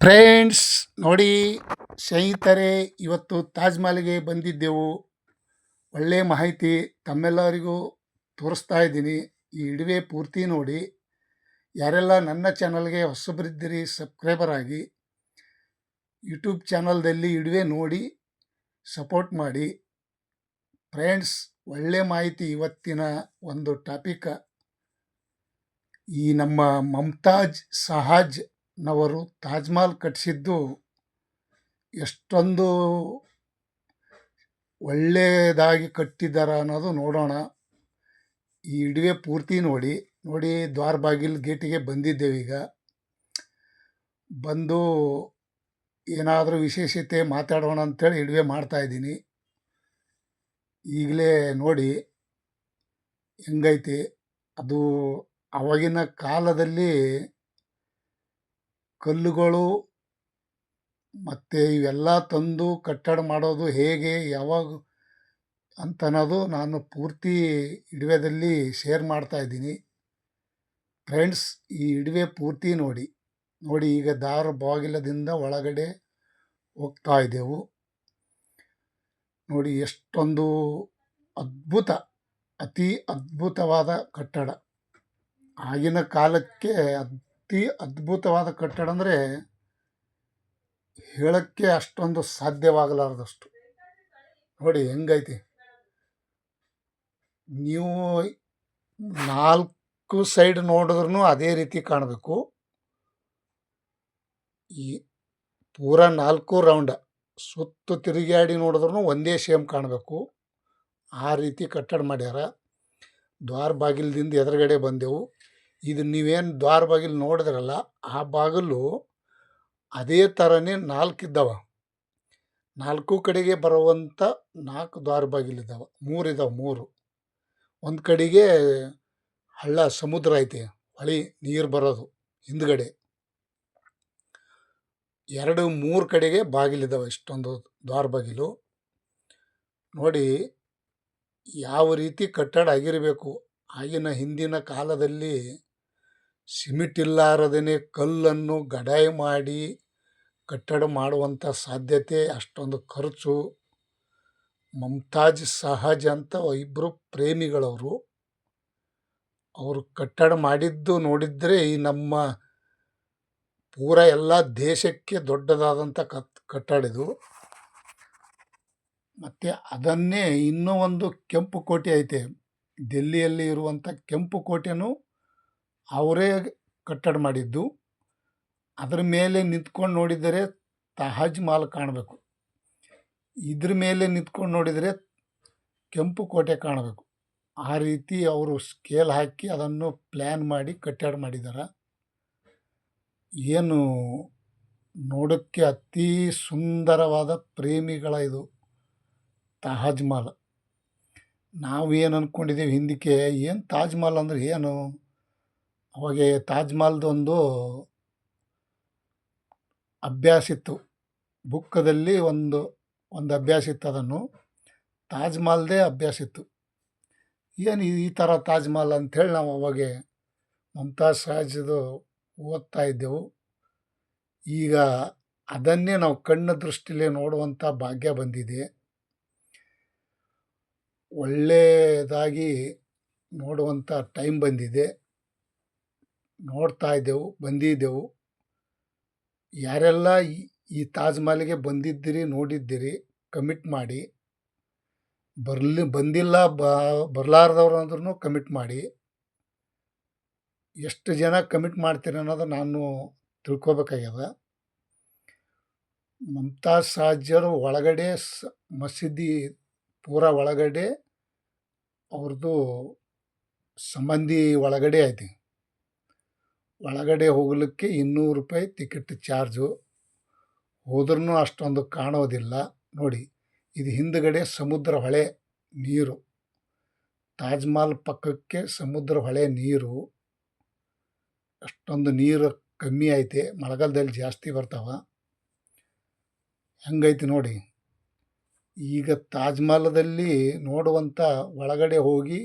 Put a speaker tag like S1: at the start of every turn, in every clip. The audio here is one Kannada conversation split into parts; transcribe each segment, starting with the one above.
S1: ಫ್ರೆಂಡ್ಸ್, ನೋಡಿ ಸ್ನೇಹಿತರೆ, ಇವತ್ತು ತಾಜ್ಮಹಲ್ಗೆ ಬಂದಿದ್ದೆವು. ಒಳ್ಳೆಯ ಮಾಹಿತಿ ತಮ್ಮೆಲ್ಲರಿಗೂ ತೋರಿಸ್ತಾ ಇದ್ದೀನಿ. ಈ ಇಡುವೆ ಪೂರ್ತಿ ನೋಡಿ. ಯಾರೆಲ್ಲ ನನ್ನ ಚಾನಲ್ಗೆ ಹೊಸಬರಿದ್ದೀರಿ, ಸಬ್ಸ್ಕ್ರೈಬರ್ ಆಗಿ, ಯೂಟ್ಯೂಬ್ ಚಾನಲ್ದಲ್ಲಿ ಇಡುವೆ ನೋಡಿ, ಸಪೋರ್ಟ್ ಮಾಡಿ. ಫ್ರೆಂಡ್ಸ್, ಒಳ್ಳೆ ಮಾಹಿತಿ ಇವತ್ತಿನ ಒಂದು ಟಾಪಿಕ್. ಈ ನಮ್ಮ ಮಮ್ತಾಜ್, ಸಹಾಜ್ ನವರು ತಾಜ್ಮಹಲ್ ಕಟ್ಟಿಸಿದ್ದು ಎಷ್ಟೊಂದು ಒಳ್ಳೆಯದಾಗಿ ಕಟ್ಟಿದ್ದಾರೆ ಅನ್ನೋದು ನೋಡೋಣ. ಈ ಇಡುವೆ ಪೂರ್ತಿ ನೋಡಿ ನೋಡಿ ದ್ವಾರ ಬಾಗಿಲ್ ಗೇಟಿಗೆ ಬಂದಿದ್ದೇವೆ ಈಗ. ಬಂದು ಏನಾದರೂ ವಿಶೇಷತೆ ಮಾತಾಡೋಣ ಅಂತೇಳಿ ಇಡುವೆ ಮಾಡ್ತಾಯಿದ್ದೀನಿ ಈಗಲೇ ನೋಡಿ ಹೆಂಗೈತಿ. ಅದು ಅವಾಗಿನ ಕಾಲದಲ್ಲಿ ಕಲ್ಲುಗಳು ಮತ್ತು ಇವೆಲ್ಲ ತಂದು ಕಟ್ಟಡ ಮಾಡೋದು ಹೇಗೆ, ಯಾವಾಗ ಅಂತ ಅನ್ನೋದು ನಾನು ಪೂರ್ತಿ ಇಡುವೆದಲ್ಲಿ ಶೇರ್ ಮಾಡ್ತಾ ಇದ್ದೀನಿ. ಫ್ರೆಂಡ್ಸ್, ಈ ಇಡುವೆ ಪೂರ್ತಿ ನೋಡಿ. ನೋಡಿ, ಈಗ ದಾರ ಬಾಗಿಲದಿಂದ ಒಳಗಡೆ ಹೋಗ್ತಾ ಇದ್ದೆವು. ನೋಡಿ, ಎಷ್ಟೊಂದು ಅದ್ಭುತ, ಅತಿ ಅದ್ಭುತವಾದ ಕಟ್ಟಡ. ಆಗಿನ ಕಾಲಕ್ಕೆ ಅತಿ ಅದ್ಭುತವಾದ ಕಟ್ಟಡ ಅಂದರೆ ಹೇಳಕ್ಕೆ ಅಷ್ಟೊಂದು ಸಾಧ್ಯವಾಗಲಾರದಷ್ಟು. ನೋಡಿ ಹೆಂಗೈತಿ. ನೀವು ನಾಲ್ಕು ಸೈಡ್ ನೋಡಿದ್ರೂ ಅದೇ ರೀತಿ ಕಾಣಬೇಕು. ಈ ಪೂರ ನಾಲ್ಕು ರೌಂಡ ಸುತ್ತು ತಿರುಗಾಡಿ ನೋಡಿದ್ರೂ ಒಂದೇ ಸೇಮ್ ಕಾಣಬೇಕು. ಆ ರೀತಿ ಕಟ್ಟಡ ಮಾಡ್ಯಾರ. ದ್ವಾರ ಬಾಗಿಲ್ದಿಂದ ಎದುರುಗಡೆ ಬಂದೆವು. ಇದು ನೀವೇನು ದ್ವಾರ ಬಾಗಿಲು ನೋಡಿದ್ರಲ್ಲ, ಆ ಬಾಗಿಲು ಅದೇ ಥರನೇ ನಾಲ್ಕು ಇದ್ದಾವೆ. ನಾಲ್ಕು ಕಡೆಗೆ ಬರುವಂಥ ನಾಲ್ಕು ದ್ವಾರ ಬಾಗಿಲು ಇದ್ದಾವೆ. ಮೂರು ಇದ್ದಾವೆ, ಮೂರು. ಒಂದು ಕಡೆಗೆ ಹಳ್ಳ, ಸಮುದ್ರ ಐತಿ, ಹೊಳೆ, ನೀರು ಬರೋದು, ಹಿಂದ್ಗಡೆ. ಎರಡು, ಮೂರು ಕಡೆಗೆ ಬಾಗಿಲಿದ್ದಾವೆ ಇಷ್ಟೊಂದು ದ್ವಾರ ಬಾಗಿಲು. ನೋಡಿ, ಯಾವ ರೀತಿ ಕಟ್ಟಡ ಆಗಿರಬೇಕು, ಆಗಿನ ಹಿಂದಿನ ಕಾಲದಲ್ಲಿ ಸಿಮೆಂಟ್ ಇಲ್ಲಾರದೇ ಕಲ್ಲನ್ನು ಗಡಾಯಿ ಮಾಡಿ ಕಟ್ಟಡ ಮಾಡುವಂಥ ಸಾಧ್ಯತೆ, ಅಷ್ಟೊಂದು ಖರ್ಚು. ಮಮ್ತಾಜ್ ಸಹಜ್ ಅಂತ ಇಬ್ಬರು ಪ್ರೇಮಿಗಳವರು. ಅವರು ಕಟ್ಟಡ ಮಾಡಿದ್ದು ನೋಡಿದರೆ ಈ ನಮ್ಮ ಪೂರ ಎಲ್ಲ ದೇಶಕ್ಕೆ ದೊಡ್ಡದಾದಂಥ ಕತ್, ಕಟ್ಟಡ ಇದು. ಮತ್ತು ಅದನ್ನೇ ಇನ್ನೂ ಒಂದು ಕೆಂಪು ಕೋಟೆ ಐತೆ. ಡೆಲ್ಲಿಯಲ್ಲಿ ಇರುವಂಥ ಕೆಂಪು ಕೋಟೆನೂ ಅವರೇ ಕಟ್ಟಡ ಮಾಡಿದ್ದು. ಅದ್ರ ಮೇಲೆ ನಿಂತ್ಕೊಂಡು ನೋಡಿದರೆ ತಾಜ್ ಮಹಲ್ ಕಾಣಬೇಕು. ಇದ್ರ ಮೇಲೆ ನಿಂತ್ಕೊಂಡು ನೋಡಿದರೆ ಕೆಂಪು ಕೋಟೆ ಕಾಣಬೇಕು. ಆ ರೀತಿ ಅವರು ಸ್ಕೇಲ್ ಹಾಕಿ ಅದನ್ನು ಪ್ಲ್ಯಾನ್ ಮಾಡಿ ಕಟ್ಟಡ ಮಾಡಿದ್ದಾರೆ ಏನು ನೋಡೋಕ್ಕೆ ಅತೀ ಸುಂದರವಾದ ಪ್ರೇಮಿಗಳ ಇದು ತಾಜ್ ಮಹಲ್. ನಾವು ಏನು ಅಂದ್ಕೊಂಡಿದ್ದೀವಿ ಹಿಂದಕ್ಕೆ ಏನು ತಾಜ್ ಮಹಲ್ ಅಂದ್ರೆ ಏನು? ಅವಾಗ ತಾಜ್ ಮಹಲ್ದೊಂದು ಅಭ್ಯಾಸ ಇತ್ತು. ಬುಕ್ಕದಲ್ಲಿ ಒಂದು ಒಂದು ಅಭ್ಯಾಸ ಇತ್ತು ಅದನ್ನು. ತಾಜ್ ಮಹಲ್ದೇ ಅಭ್ಯಾಸ ಇತ್ತು. ಏನು ಈ ಥರ ತಾಜ್ ಮಹಲ್ ಅಂಥೇಳಿ ನಾವು ಅವಾಗೆ ಮಮತಾಜ್ ಶಾಜದು ಓದ್ತಾ ಇದ್ದೆವು. ಈಗ ಅದನ್ನೇ ನಾವು ಕಣ್ಣ ದೃಷ್ಟಿಲೇ ನೋಡುವಂಥ ಭಾಗ್ಯ ಬಂದಿದೆ. ಒಳ್ಳೆಯದಾಗಿ ನೋಡುವಂಥ ಟೈಮ್ ಬಂದಿದೆ. ನೋಡ್ತಾ ಇದ್ದೆವು, ಬಂದಿದ್ದೆವು. ಯಾರೆಲ್ಲ ಈ ಈ ತಾಜ್ ಮಹಲ್ಗೆ ಬಂದಿದ್ದೀರಿ, ನೋಡಿದ್ದೀರಿ ಕಮಿಟ್ ಮಾಡಿ, ಬರ್ಲಿ, ಬಂದಿಲ್ಲ ಬರಲಾರ್ದವ್ರು ಅಂದ್ರೂ ಕಮಿಟ್ ಮಾಡಿ, ಎಷ್ಟು ಜನ ಕಮಿಟ್ ಮಾಡ್ತೀರಿ ಅನ್ನೋದು ನಾನು ತಿಳ್ಕೊಬೇಕಾಗ್ಯದ. ಮಮತಾಜ್ ಸಾಜ್ಜರು ಒಳಗಡೆ ಸ, ಮಸೀದಿ ಪೂರ ಒಳಗಡೆ ಅವ್ರದ್ದು ಸಂಬಂಧಿ ಒಳಗಡೆ ಐತಿ. ಒಳಗಡೆ ಹೋಗಲಿಕ್ಕೆ ಇನ್ನೂರು ರೂಪಾಯಿ ಟಿಕೆಟ್ ಚಾರ್ಜು ಹೋದ್ರೂ ಅಷ್ಟೊಂದು ಕಾಣೋದಿಲ್ಲ. ನೋಡಿ, ಇದು ಹಿಂದುಗಡೆ ಸಮುದ್ರ ಹೊಳೆ ನೀರು. ತಾಜ್ ಮಹಲ್ ಪಕ್ಕಕ್ಕೆ ಸಮುದ್ರ ಹೊಳೆ ನೀರು. ಅಷ್ಟೊಂದು ನೀರು ಕಮ್ಮಿ ಐತೆ, ಮಳೆಗಾಲದಲ್ಲಿ ಜಾಸ್ತಿ ಬರ್ತಾವ. ಹಂಗೈತಿ ನೋಡಿ, ಈಗ ತಾಜ್ ಮಹಲದಲ್ಲಿ ನೋಡುವಂಥ ಒಳಗಡೆ ಹೋಗಿ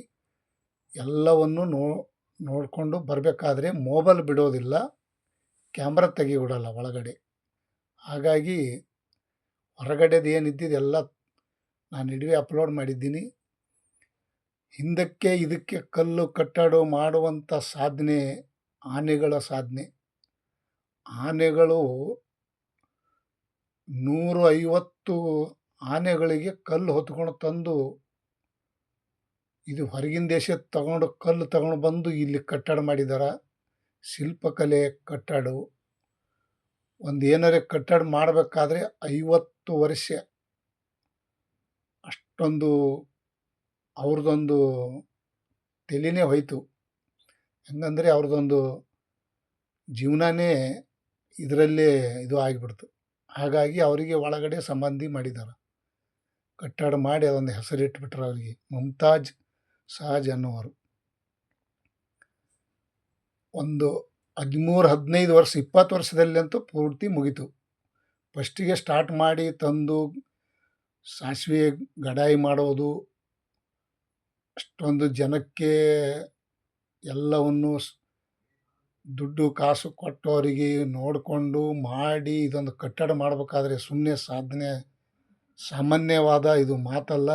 S1: ಎಲ್ಲವನ್ನು ನೋ ನೋಡಿಕೊಂಡು ಬರಬೇಕಾದ್ರೆ ಮೊಬೈಲ್ ಬಿಡೋದಿಲ್ಲ ಕ್ಯಾಮ್ರ ತೆಗಿಬಿಡಲ್ಲ ಒಳಗಡೆ. ಹಾಗಾಗಿ ಹೊರಗಡೆದು ಏನಿದ್ದಿದೆ ಎಲ್ಲ ನಾನು ಇಡೀ ಅಪ್ಲೋಡ್ ಮಾಡಿದ್ದೀನಿ. ಹಿಂದಕ್ಕೆ ಇದಕ್ಕೆ ಕಲ್ಲು ಕಟ್ಟಡ ಮಾಡುವಂಥ ಸಾಧನೆ, ಆನೆಗಳ ಸಾಧನೆ. ಆನೆಗಳು ನೂರು ಐವತ್ತು ಆನೆಗಳಿಗೆ ಕಲ್ಲು ಹೊತ್ಕೊಂಡು ತಂದು ಇದು ಹೊರಗಿನ ದೇಶದ ತಗೊಂಡು ಕಲ್ಲು ತಗೊಂಡು ಬಂದು ಇಲ್ಲಿ ಕಟ್ಟಡ ಮಾಡಿದಾರೆ. ಶಿಲ್ಪಕಲೆ ಕಟ್ಟಡ ಒಂದು ಏನಾರೇ ಕಟ್ಟಡ ಮಾಡಬೇಕಾದ್ರೆ ಐವತ್ತು ವರ್ಷ. ಅಷ್ಟೊಂದು ಅವ್ರದ್ದೊಂದು ತಲೆನೇ ಹೋಯಿತು. ಹೆಂಗಂದರೆ ಅವ್ರದ್ದೊಂದು ಜೀವನನೇ ಇದರಲ್ಲೇ ಇದು ಆಗಿಬಿಡ್ತು. ಹಾಗಾಗಿ ಅವರಿಗೆ ಒಳಗಡೆ ಸಂಬಂಧಿ ಮಾಡಿದ್ದಾರೆ ಕಟ್ಟಡ ಮಾಡಿ ಅದೊಂದು ಹೆಸರಿಟ್ಬಿಟ್ರು ಅವರಿಗೆ. ಮುಮ್ತಾಜ್ ಶಹಜ್ ಅನ್ನುವರು. ಒಂದು ಹದಿಮೂರು, ಹದಿನೈದು ವರ್ಷ, ಇಪ್ಪತ್ತು ವರ್ಷದಲ್ಲಂತೂ ಪೂರ್ತಿ ಮುಗೀತು. ಫಸ್ಟಿಗೆ ಸ್ಟಾರ್ಟ್ ಮಾಡಿ ತಂದು ಸಾಸಿವೆ ಗಡಾಯಿ ಮಾಡೋದು, ಅಷ್ಟೊಂದು ಜನಕ್ಕೆ ಎಲ್ಲವನ್ನು ದುಡ್ಡು ಕಾಸು ಕೊಟ್ಟವರಿಗೆ ನೋಡಿಕೊಂಡು ಮಾಡಿ ಇದೊಂದು ಕಟ್ಟಡ ಮಾಡಬೇಕಾದ್ರೆ ಸುಮ್ಮನೆ ಸಾಧನೆ, ಸಾಮಾನ್ಯವಾದ ಇದು ಮಾತಲ್ಲ.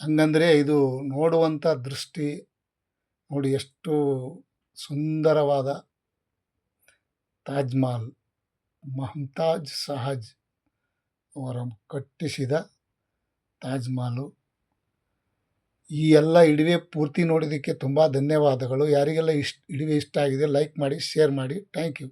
S1: ಹಂಗಂದರೆ ಇದು ನೋಡುವಂಥ ದೃಷ್ಟಿ ನೋಡಿ ಎಷ್ಟು ಸುಂದರವಾದ ತಾಜ್ ಮಹಲ್ ಮಹಮ್ತಾಜ್ ಸಹಜ್ ಅವರ ಕಟ್ಟಿಸಿದ ತಾಜ್ ಮಹಲು ಈ ಎಲ್ಲ ಇಡುವೆ ಪೂರ್ತಿ ನೋಡಿದ್ದಕ್ಕೆ ತುಂಬ ಧನ್ಯವಾದಗಳು. ಯಾರಿಗೆಲ್ಲ ಇಷ್ಟ ಇಡುವೆ ಇಷ್ಟ ಆಗಿದೆ, ಲೈಕ್ ಮಾಡಿ, ಶೇರ್ ಮಾಡಿ. Thank you.